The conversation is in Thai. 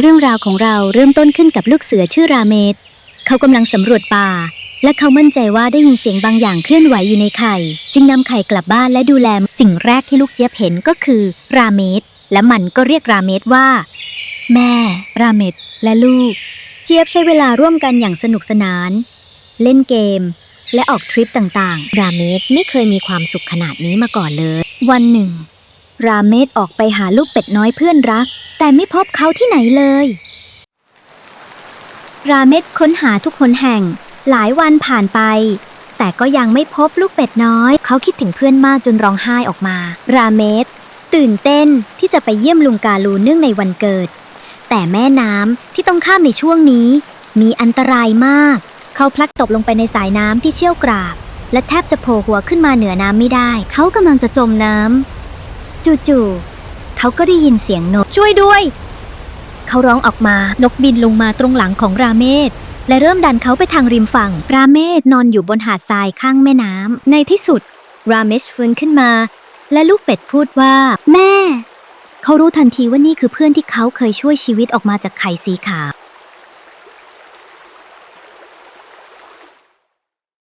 เรื่องราวของเราเริ่มต้นขึ้นกับลูกเสือชื่อราเมดเขากำลังสำรวจป่า และเขามั่นใจว่าได้ยินเสียงบางอย่างเคลื่อนไหวอยู่ในไข่ จึงนำไข่กลับบ้านและดูแลสิ่งแรกที่ลูกเจี๊ยบเห็นก็คือ ราเมดและมันก็เรียกราเมดว่า แม่ ราเมดและลูก เจี๊ยบใช้เวลาร่วมกันอย่างสนุกสนาน เล่นเกม และออกทริปต่างๆ ราเมดไม่เคยมีความสุขขนาดนี้มาก่อนเลย วันหนึ่ง ราเมดออกไปหาลูกเป็ดน้อยเพื่อนรัก แต่ไม่พบเขาที่ไหนเลย ราเมดค้นหาทุกคนแห่ง หลายวันผ่านไป แต่ก็ยังไม่พบลูกเป็ดน้อย เขาคิดถึงเพื่อนมากจนร้องไห้ออกมา ราเมดตื่นเต้นที่จะไปเยี่ยมลุงกาลูเนื่องในวันเกิด แต่แม่น้ำที่ต้องข้ามในช่วงนี้ มีอันตรายมาก เขาพลัดตกลงไปในสายน้ำที่เชี่ยวกรากและแทบจะโผล่หัวขึ้นมาเหนือน้ำไม่ได้ เขากำลังจะจมน้ำ จู่ๆเขาก็ได้ยินเสียงนกช่วยด้วย เขาร้องออกมานกบินลงมาตรงหลังของราเมศและเริ่มดันเขาไปทางริมฝั่ง ราเมศนอนอยู่บนหาดทรายข้างแม่น้ำในที่สุด ราเมชฟื้นขึ้นมา และลูกเป็ดพูดว่า แม่ เขารู้ทันทีว่านี่คือเพื่อนที่เขาเคยช่วยชีวิตออกมาจากไข่สีขาว